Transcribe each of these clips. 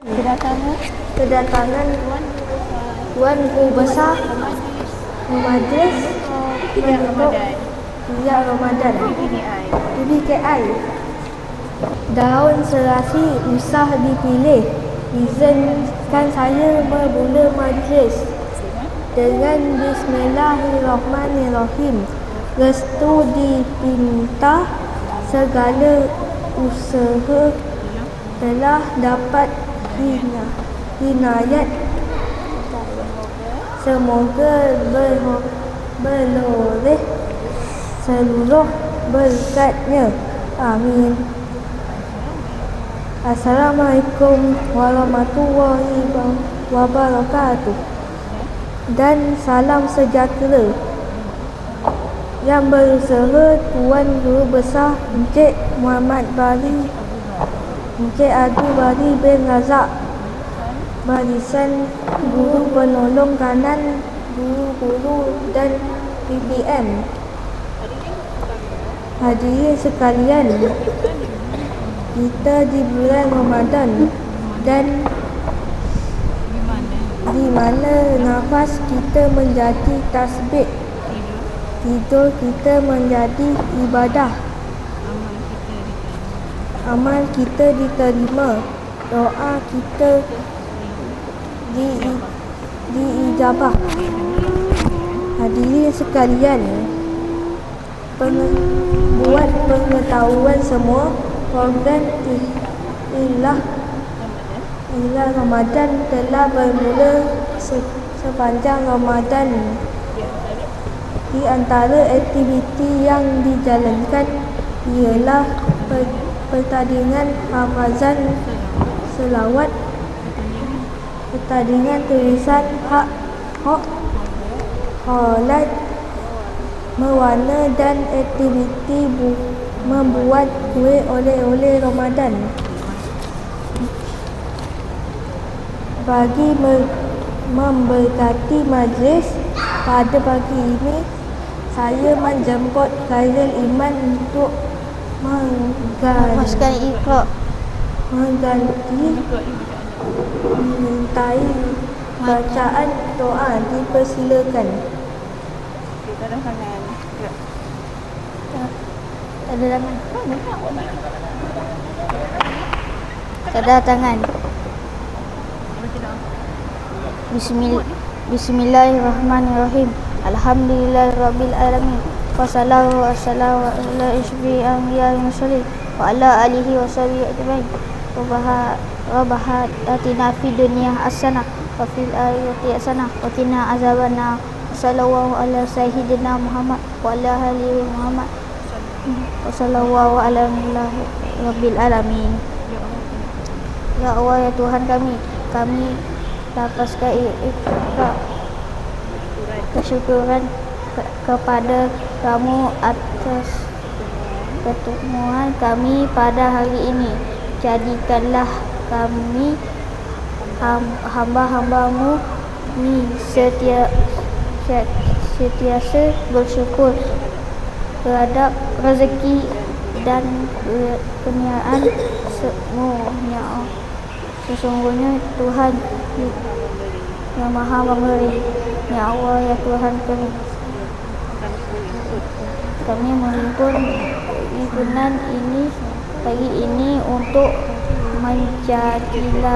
kedatangan? Kedatangan Tuan Guru Besar Majlis Pilihan Ramadan. Pilihan Ramadan. PDI PBKI Daun serasi usah dipilih. Izinkan saya bermula majlis. Dengan Bismillahirrahmanirrahim. Restu dipinta Segala usaha telah dapat hinayat Semoga ber, beroleh seluruh berkatnya. Amin. Assalamualaikum warahmatullahi wabarakatuh. Dan salam sejahtera. Yang berusaha Tuan Guru Besar Encik Muhammad Bari Encik Adu Bari bin Razak Barisan Guru Penolong Kanan Guru-guru dan PPM Hadirin sekalian Kita di bulan Ramadan Dan di mana nafas kita menjadi tasbih Tidur kita menjadi ibadah Amal kita diterima Doa kita di diijabah Hadirin sekalian Peng- Buat pengetahuan semua Program Ilah Ilah Ramadan telah bermula se- sepanjang Ramadan. Di antara aktiviti yang dijalankan ialah per- pertandingan hafazan selawat, pertandingan tulisan hak hak holat mewarna dan aktiviti bu- membuat kuih oleh-oleh Ramadan. Bagi me- memberkati majlis pada pagi ini saya menjemput Khairul Iman untuk mengganti, Masukkan ikhrok mengganti. Mintai bacaan doa. Dipersilakan. Kedatangan Kedatangan Kedatangan Bismillah Bismillahirrahmanirrahim. Alhamdulillahirabbil alamin Wassalatu wassalamu ala isbi anbiya mursalin wa ala alihi wa sahbihi ajmain Rabbah Rabbah atina dunya hasanah wa fil akhirati hasanah wa qina azabannar Sallallahu ala sayyidina Muhammad wa ala alihi Muhammad sallallahu ala rabbil alamin Ya Allah ya Tuhan kami kami lapaskan ikhlas kesyukuran ke- kepada kamu atas pertemuan kami pada hari ini. Jadikanlah kami ham- hamba-hambamu ni setia set- setiasa bersyukur terhadap rezeki dan keniaan semuanya. Sesungguhnya Tuhan yang maha memberi. Ya Allah ya Tuhan kami kami menghimpun himpunan ini pagi ini untuk menjadikan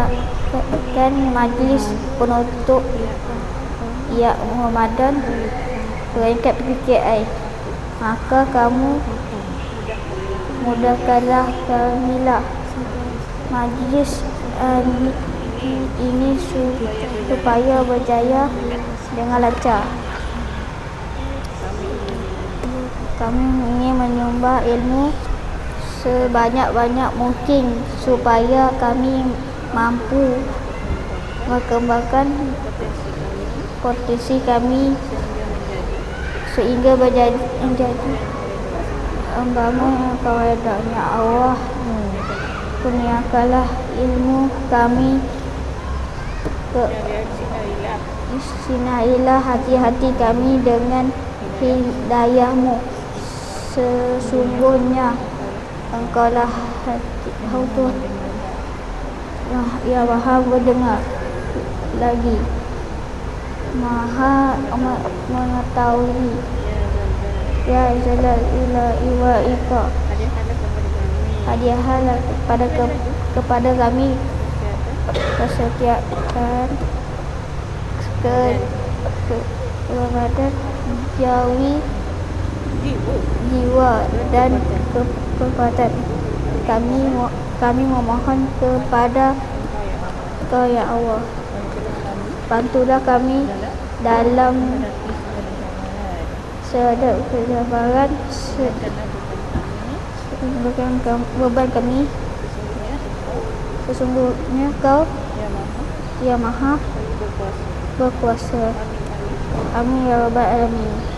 majlis penutup ya Ramadan peringkat PKI maka kamu mudahkanlah kamilah majlis uh, ini su- supaya berjaya dengan lancar. Kami ingin menyumbang ilmu sebanyak-banyak mungkin supaya kami mampu mengembangkan potensi kami sehingga berjadi menjadi membangun kawadannya Allah. Kurniakanlah ilmu kami ke Sinailah hati-hati kami dengan hidayahmu Sesungguhnya Engkaulah hati, Tuhan. Mah- yang maha mendengar lagi. Maha me- mengetahui. Ya jalal ila iwa ika hadiahlah kepada ke, kepada kami. Kesetiaan ke ke Ramadan jawi jiwa dan ke, kekuatan. Kami kami memohon kepada Kau ya Allah. Bantulah kami dalam sedek kesabaran se- beban kam- beban kami. Sesungguhnya kau yang maha berkuasa. Amin ya rabbal alamin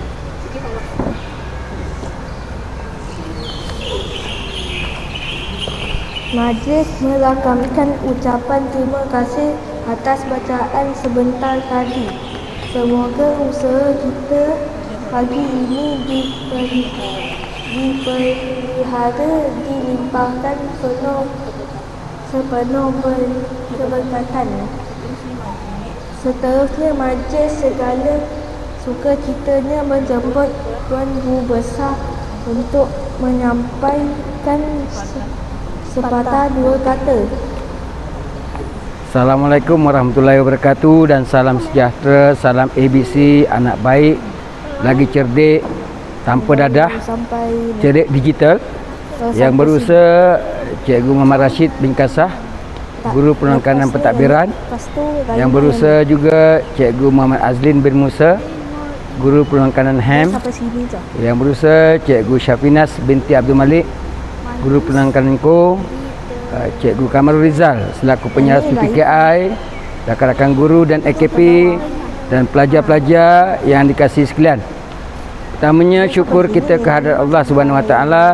Majlis merakamkan ucapan terima kasih atas bacaan sebentar tadi. Semoga usaha kita pagi ini dipelihara, dilimpahkan penuh sepenuh ber- keberkatan. Seterusnya majlis segala sukacitanya menjemput Tuan Guru Besar untuk menyampaikan sepatah dua kata. Assalamualaikum warahmatullahi wabarakatuh dan salam sejahtera, salam ABC, anak baik, lagi cerdik, tanpa dadah, cerdik digital. Yang berusaha Cikgu Muhammad Rashid bin Kasah, Guru Penekanan Pentadbiran. yang berusaha juga Cikgu Muhammad Azlin bin Musa, Guru Penekanan HAM yang berusaha Cikgu Syafinas binti Abdul Malik, Guru Penangkanan Ko, uh, Cikgu Kamarul Rizal selaku penyaras PPKI, rakan-rakan guru dan AKP dan pelajar-pelajar yang dikasihi sekalian. Pertamanya syukur kita kehadrat Allah Subhanahu Wa Taala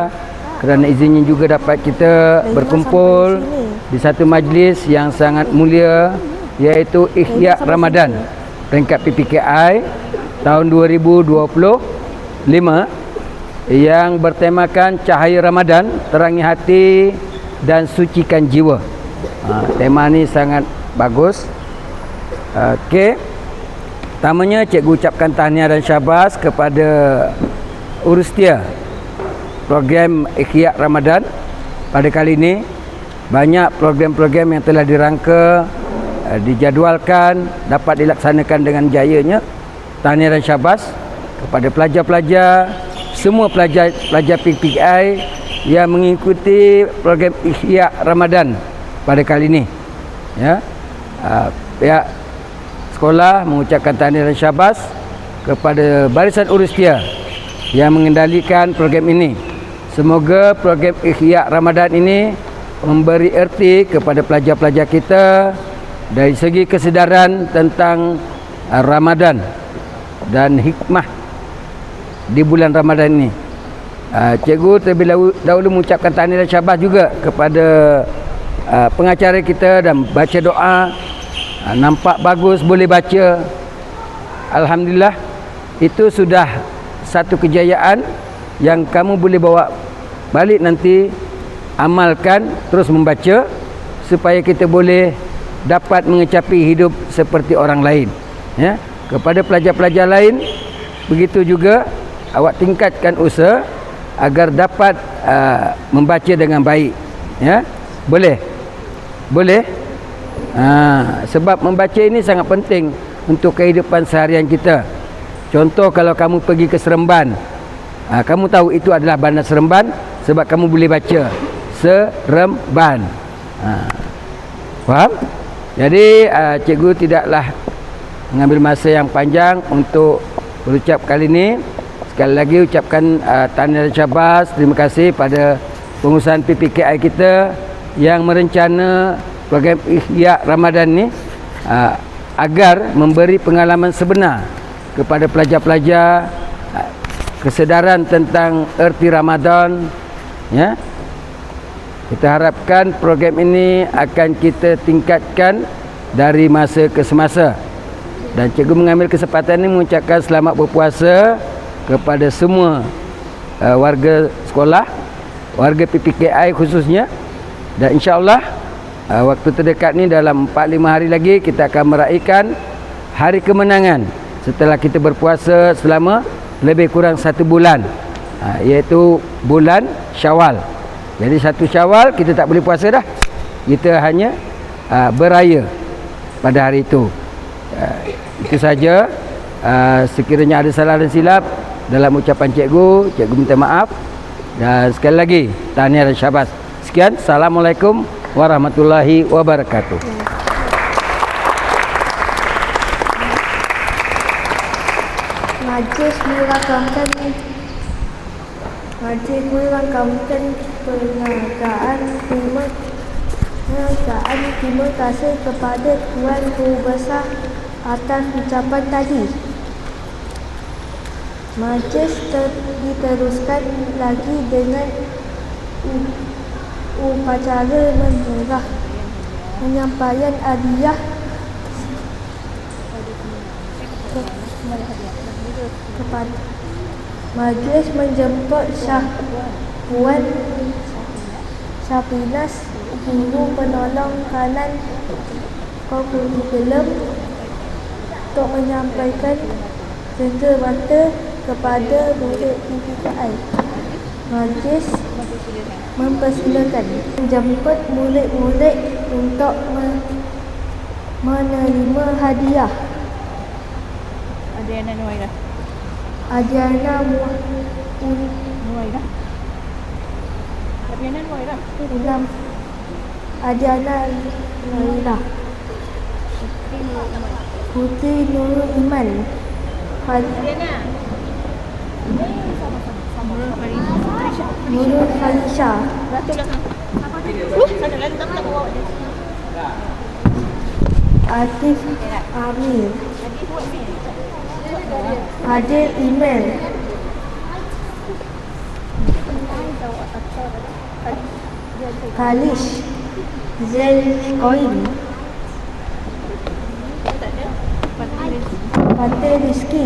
kerana izinnya juga dapat kita berkumpul di satu majlis yang sangat mulia iaitu Ihya Ramadan peringkat PPKI tahun 2025 yang bertemakan cahaya Ramadan terangi hati dan sucikan jiwa. Ha, tema ni sangat bagus. Okey. Pertamanya cikgu ucapkan tahniah dan syabas kepada Urustia program Ikhya Ramadan pada kali ini banyak program-program yang telah dirangka eh, dijadualkan dapat dilaksanakan dengan jayanya tahniah dan syabas kepada pelajar-pelajar semua pelajar pelajar PPI yang mengikuti program Ihya Ramadan pada kali ini ya pihak sekolah mengucapkan tahniah dan syabas kepada barisan Urustia yang mengendalikan program ini. Semoga program Ihya Ramadan ini memberi erti kepada pelajar-pelajar kita dari segi kesedaran tentang uh, Ramadan dan hikmah di bulan Ramadan ini. Uh, cikgu terlebih dahulu, dahulu mengucapkan tahniah dan syabas juga kepada uh, pengacara kita dan baca doa. Uh, nampak bagus boleh baca. Alhamdulillah itu sudah satu kejayaan yang kamu boleh bawa balik nanti amalkan terus membaca supaya kita boleh dapat mengecapi hidup seperti orang lain ya kepada pelajar-pelajar lain begitu juga awak tingkatkan usaha agar dapat uh, membaca dengan baik ya? Boleh? Boleh? Ha, sebab membaca ini sangat penting untuk kehidupan seharian kita. Contoh kalau kamu pergi ke Seremban. Ha, kamu tahu itu adalah bandar Seremban sebab kamu boleh baca. Seremban. Ha. faham? Jadi uh, cikgu tidaklah mengambil masa yang panjang untuk berucap kali ini sekali lagi ucapkan uh, tahniah dan syabas terima kasih pada pengurusan PPKI kita yang merencana program Ihya Ramadan ni uh, agar memberi pengalaman sebenar kepada pelajar-pelajar uh, kesedaran tentang erti Ramadan ya. Kita harapkan program ini akan kita tingkatkan dari masa ke semasa. Dan cikgu mengambil kesempatan ini mengucapkan selamat berpuasa kepada semua uh, warga sekolah, warga PPKI khususnya. Dan insya-Allah uh, waktu terdekat ni dalam 4-5 hari lagi kita akan meraihkan hari kemenangan setelah kita berpuasa selama lebih kurang satu bulan uh, iaitu bulan syawal. Jadi satu syawal kita tak boleh puasa dah. Kita hanya uh, beraya pada hari itu. Uh, itu saja. Uh, sekiranya ada salah dan silap dalam ucapan cikgu cikgu minta maaf. Dan sekali lagi tahniah dan syabas. Sekian assalamualaikum warahmatullahi wabarakatuh. Majlis merakamkan Majlis merakamkan perniagaan terima perniagaan terima kasih kepada Tuan Guru Besar atas ucapan tadi. Majlis ter- diteruskan lagi dengan upacara menyerah penyampaian hadiah kepada majlis menjemput Syah Puan Syafinas guru penolong kanan kurikulum untuk menyampaikan cenderamata kepada murid PPKI. Majlis mempersilakan menjemput murid-murid untuk me- menerima hadiah. Adriana Nuaira. Adiana Nuaira. Adriana Nuaira. Ulam Adiana Laila Putri Nurul Iman Fal- Nurul dia. Atif Amir. Adil Iman Kalish Zel Koin Fatih Rizki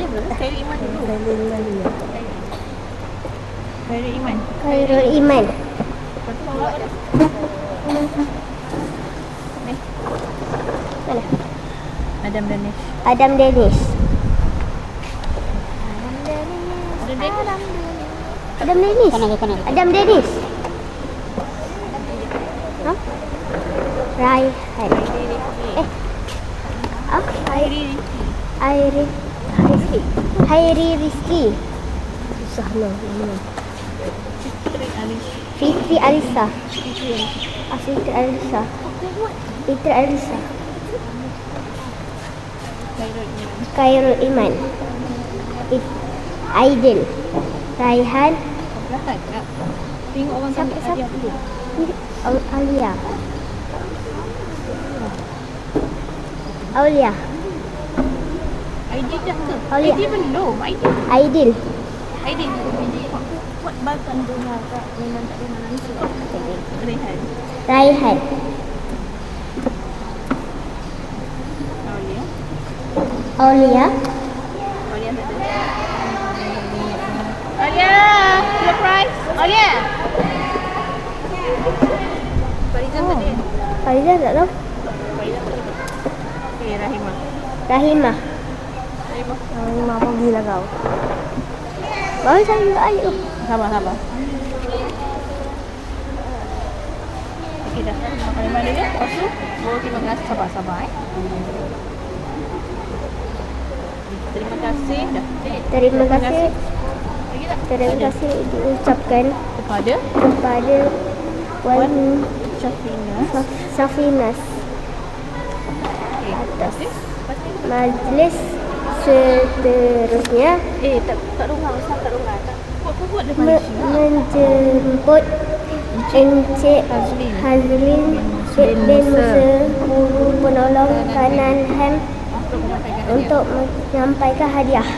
Khairul Iman dulu. Khairul Iman. Lepas tu bawa dia. Ni. Mana? Adam Danish. Adam Dennis. Ada dia. Adam Dennis. Adam Dennis. Ha? Raihan. Eh. Ah, Khairi. Hairi Hairi Rizki. Susah lah. Fitri Alish. Fitri Alisa. Ah, Fitri Alisa. Fitri Alisa. Khairul Iman. Aidil. Raihan. Tengok orang. Au- Aulia. Aulia. ID dah ke? ID belum. ID. Aidil. ID. Buat bagan dengar tak? Memang tak dengar langsung. Rehan. Raihan. Aulia. Aulia. Aulia tak. Aulia, your prize. Aulia. Farizah tak ada. Farizah tak tahu. Farizah tak ada. Okay, Rahimah. Rahimah. Rahimah. Rahimah pergi lah kau. Baru saya tu. Sabar, sabar. Okey dah. Makan lima dulu. Lepas tu, bawa terima kasih. Sabar, sabar eh. Terima kasih. Dah. Terima kasih. Lagi tak? Terima kasih diucapkan Kepada kepada Wan Syafina. Saf- Safinas Okey. atas majlis seterusnya Eh, tak tak rungang. Ustaz tak depan Malaysia. menjemput Encik Hazlin. Hazlin Bin bin Musa, guru penolong kanan Ham untuk menyampaikan hadiah.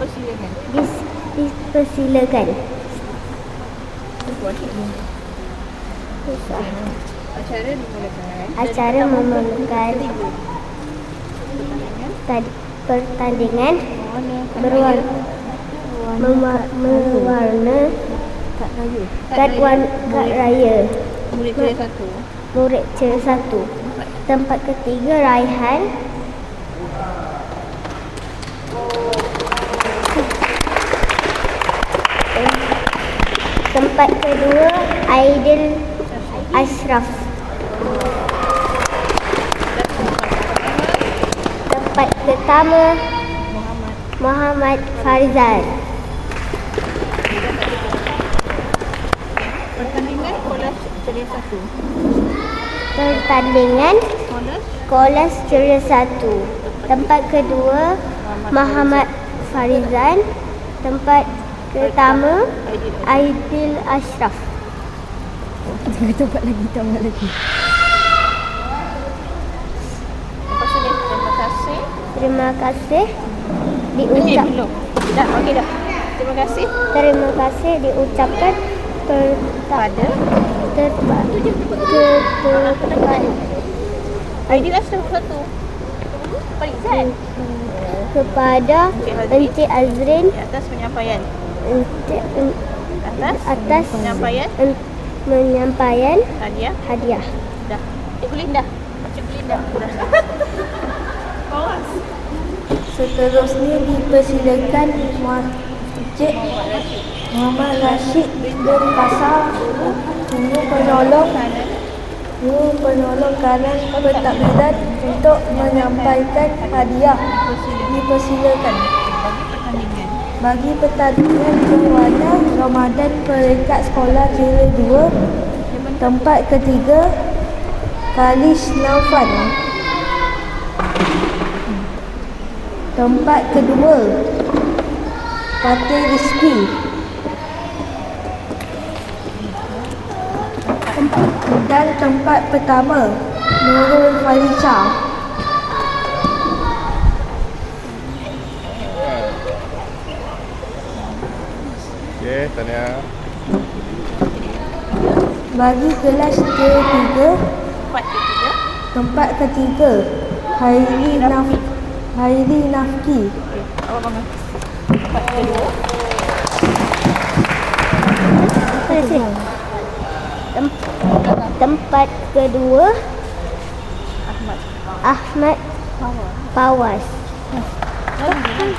Persilakan. Dis, dipersilakan. Susah. Acara dimulakan. Acara memerlukan tadi pertandingan berwarna mema- mewarna kad warna kad raya. Murid ceria satu. murid ceria satu. Tempat ketiga raihan. Tempat kedua Aidil Ashraf tempat pertama Muhammad Farizal. Pertandingan kolas ceria satu. pertandingan Kolas? Kolas Ceria 1 Tempat kedua Muhammad Farizan Tempat pertama Aidil Ashraf. Lepas tu dia terima kasih. Terima kasih Eh, Diucap. Dah, okey dah. Terima kasih Terima kasih diucapkan ter, pada ter, ke, ke, satu. Farizal. kepada Encik Azrin Di atas penyampaian. Encik Atas atas penyampaian en- menyampaikan hadiah. hadiah. Dah. Cikgu Linda. Cikgu Linda. Dah. Seterusnya dipersilakan Encik Muhammad Rashid bin Kasar Guru penolong Guru penolong kanan pentadbiran untuk menyampaikan hadiah Dipersilakan. Bagi pertandingan berwarna Ramadan peringkat sekolah Kira 2 Tempat ketiga Kalish Naufan Tempat kedua Fatih Rizki Dan tempat pertama Nurul Falicha Okey, tahniah. Bagi kelas ketiga Empat ketiga. Tempat ketiga Hairi Hairi Nafki Awak bangun. Empat kedua. Terima Tem- tempat kedua Ahmad. Ahmad Pawas. Johan.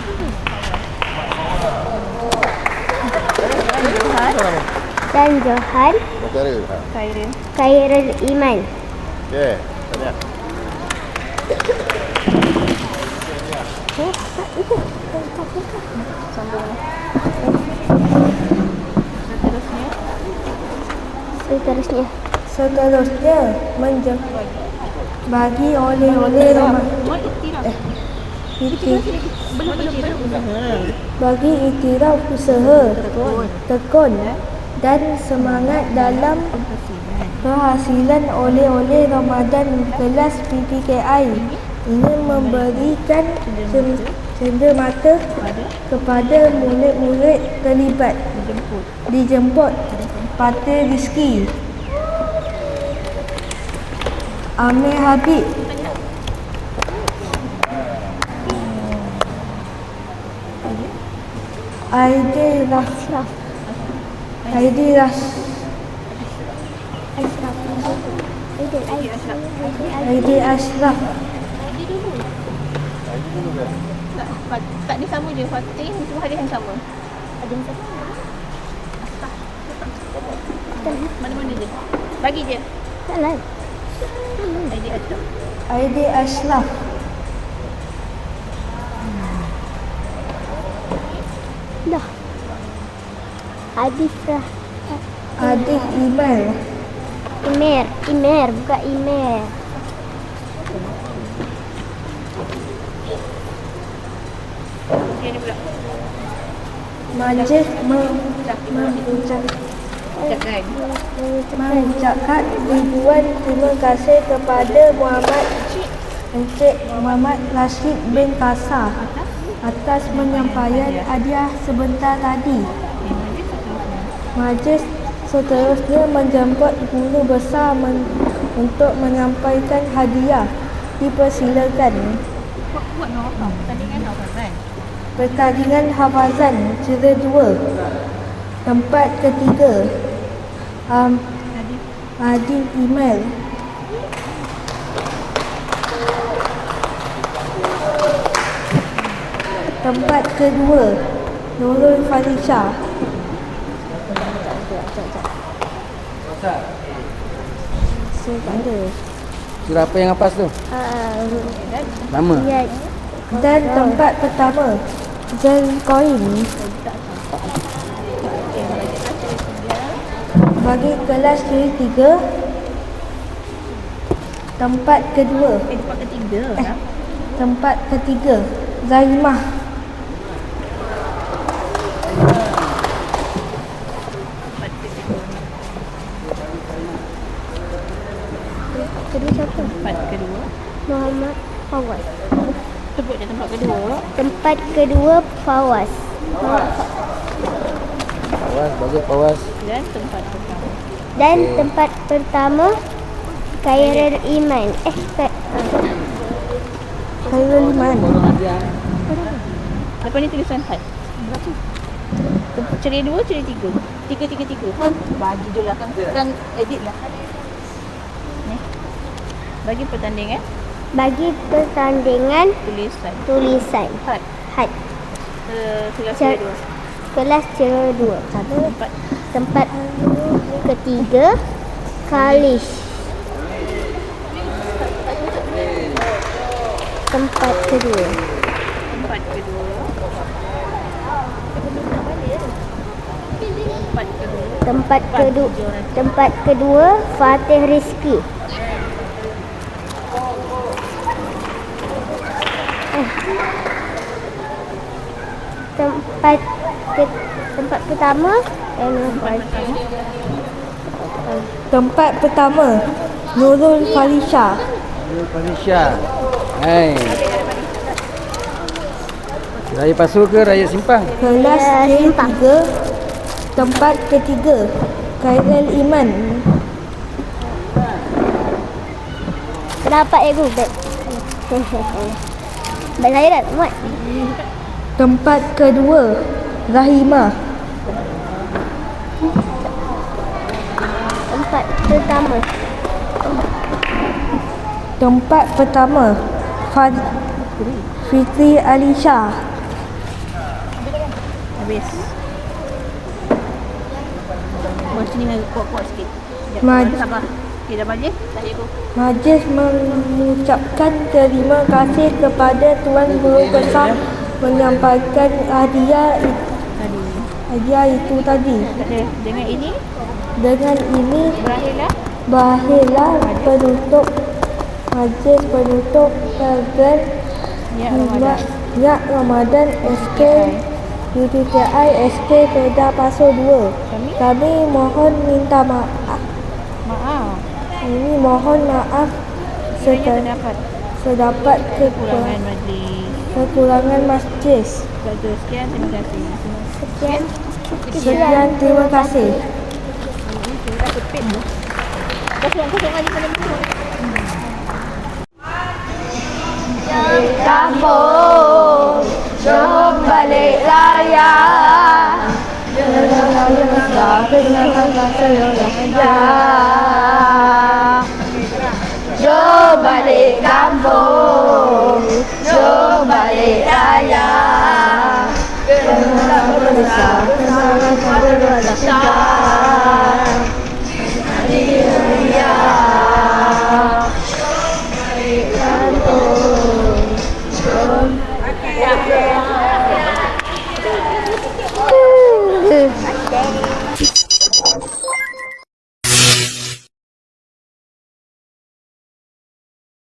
Dan Johan Bicara. Ha. Khairil. Khairul Iman. Okey, Seterusnya. Seterusnya Seterusnya menje- Bagi oleh-oleh iktiraf. Iti- Belum, belum, belum. Bagi iktiraf usaha Tekun Dan semangat dalam Kehasilan oleh-oleh Ramadan kelas PPKI ingin memberikan cen- cenderamata kepada? murid-murid terlibat. Dijemput. dijemput. Patih Rizki Amir Habib Aidil Rasraf Aidil Ras. Aidil Ashraf. Aidil Ashraf Tak, dia sama je. Fatih cuma hadiah yang sama. Ada yang satu. Mana-mana je. Bagi je. Tak lah. Aidil Ashraf. Aidil Ashraf Dah. Hadis lah. Adik Iman Imer. Imer. Bukan Imer. Dia ni pula. Majlis me- mengucap Ucapkan. mengucapkan ribuan terima kasih kepada Muhammad Encik Muhammad Rashid bin Kasar atas penyampaian hadiah sebentar tadi. Majlis seterusnya menjemput guru besar men- untuk menyampaikan hadiah. Dipersilakan. Buat buat no apa? Pertandingan apa kan? Pertandingan hafazan Cera 2 Tempat ketiga um, Adil Email Tempat kedua Nurul Falisha Saya tak ada. Surah apa yang hafaz tu? Uh, Nama. ya, Dan tempat pertama Zulkoin Bagi kelas ciri tiga Tempat kedua. Eh, tempat ketiga lah. Tempat ketiga Zaimah kedua siapa? Tempat kedua. Muhammad Fawaz. Sebut je tempat kedua. Tempat kedua Fawaz. Pawas, bagus pawas. Dan tempat pertama. Dan Okey. tempat pertama Khairul Iman. Eh, Kha- Khairul Iman Lepas ni tulisan had. Berapa? Ceria dua, ceria tiga. Tiga, tiga, tiga. Bagi je lah kan. Kan edit lah. Ni. Bagi pertandingan bagi pertandingan tulisan. tulisan Had. Had Uh, kelas Cer- dua. kelas cera 2. Tempat Tempat ketiga Kalish. Tempat kedua tempat kedua. Tempat kedua. Tempat kedua Tempat kedua Fatih Rizki. Eh. Tempat ke, tempat pertama eh, lupa. Tempat pertama Nurul Falisha Nurul Falisha. Hai. Raya Pasu ke Raya Simpang? Kelas Simpang. tiga Tempat ketiga Khairul Iman Kenapa ego beg? Beg saya dah muat. Tempat kedua Rahimah Tempat pertama Tempat pertama Fad Fitri Alisha Habis. Buat sini dengan kuat-kuat sikit. Sekejap. Maj- Sabar. Okay, dah. Majlis mengucapkan terima kasih kepada Tuan Guru Besar menyampaikan hadiah Tadi. hadiah itu tadi. Dengan ini, Dengan ini berakhirlah berakhirlah penutup majlis penutup program Ya Ramadan. Yak Ramadan SK UTKI SK Kedah Pasu 2. Kami Kami mohon minta maaf. maaf. Ini mohon maaf sedapat, sedapat kekurangan, majlis. Kekurangan masjid. Sekian. Terima kasih. Sekian. Sekian terima kasih. Kepit tu. Lagi pada. Kampung, jom balik raya. Jom balik kampung, jom balik raya.